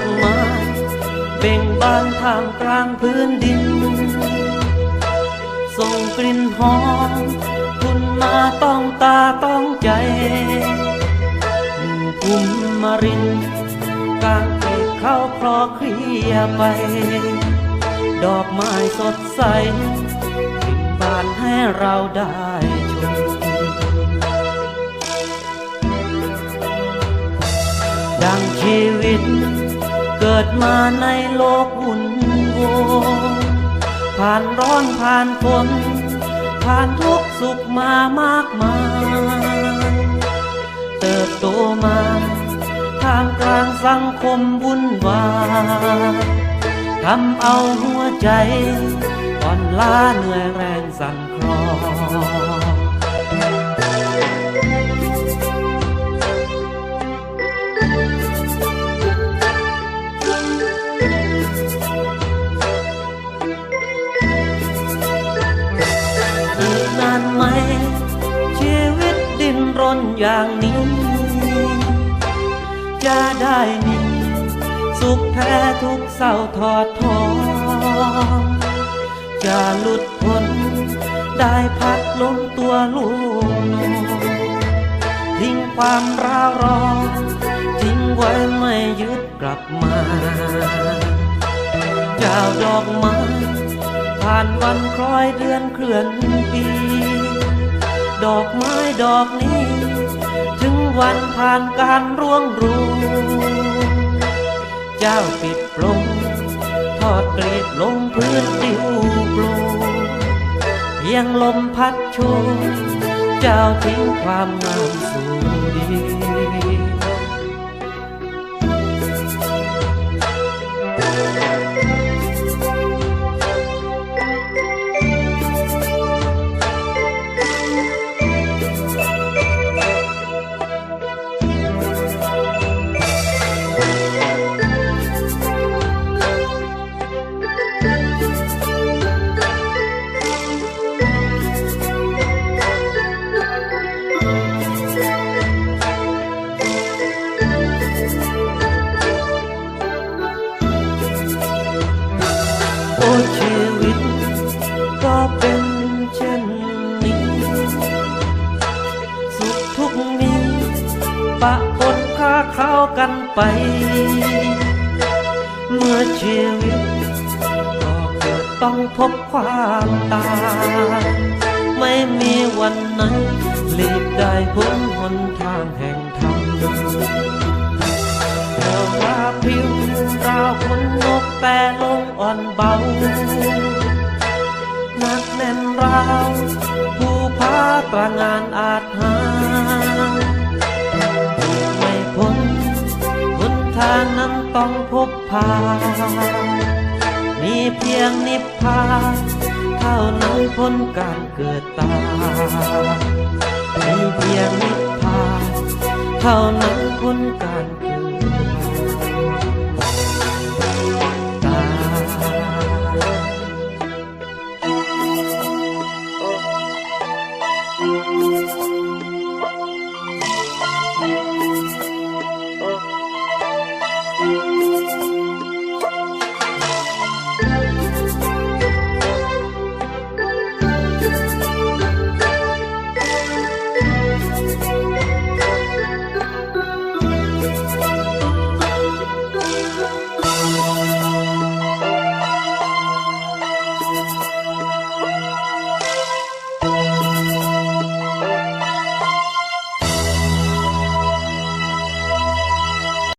ากไม้เบ่งบานท่ามกลางพื้นดิน ส่งกลิ่นหอมคุณมาต้องตาต้องใจกุมมารินกางเกตเข้าคลอเคลียไป ดอกไม้สดใสกลิ่นบานให้เราได้ชมดังชีวิต เกิดมาในโลกหุ่นวงผ่านร้อนผ่านฝนผ่านทุกสุขมามากมายเติบโตมาท่ามกลางสังคมวุ่นวายทำเอาหัวใจอ่อนล้าเหนื่อยแรงสั่นคลอน รนอย่างนี้ จะได้มีสุขแท้ทุกเศร้าทอดทอนจะหลุดพ้นได้พักลงตัวลูกนอทิ้งความร้าวร้อนทิ้งไว้ไม่ยึดกลับมา เจ้าดอกไม้ผ่านวันคล้อยเดือนเคลื่อนปี ดอกไม้ดอกนี้ ถึงวันผ่านการร่วงโรูเจ้าปิดปลงทอดกรีดลงพื้นดิวปลูเพียงลมพัดชูเจ้าทิ้งความงามสู่ดี โอ้ชีวิต ก็เป็นเช่นนี้ สุขทุกข์นี้ ปะปนค้าเข้ากันไป เมื่อชีวิต ก็เกิดต้องพบความตาย ไม่มีวันไหนหลีกได้พ้นหนทางแห่งธรรม เจ้าว่าผิวราวขนนกแต่ลงอ่อนเบานักแน่นราวผู้พาตระงานอาจหาไม่พ้นหนทางนั้นต้องพบพามีเพียงนิพพานเท่านั้นพ้นการเกิดตายมีเพียงนิพพานเท่านั้นพ้นการเกิ Música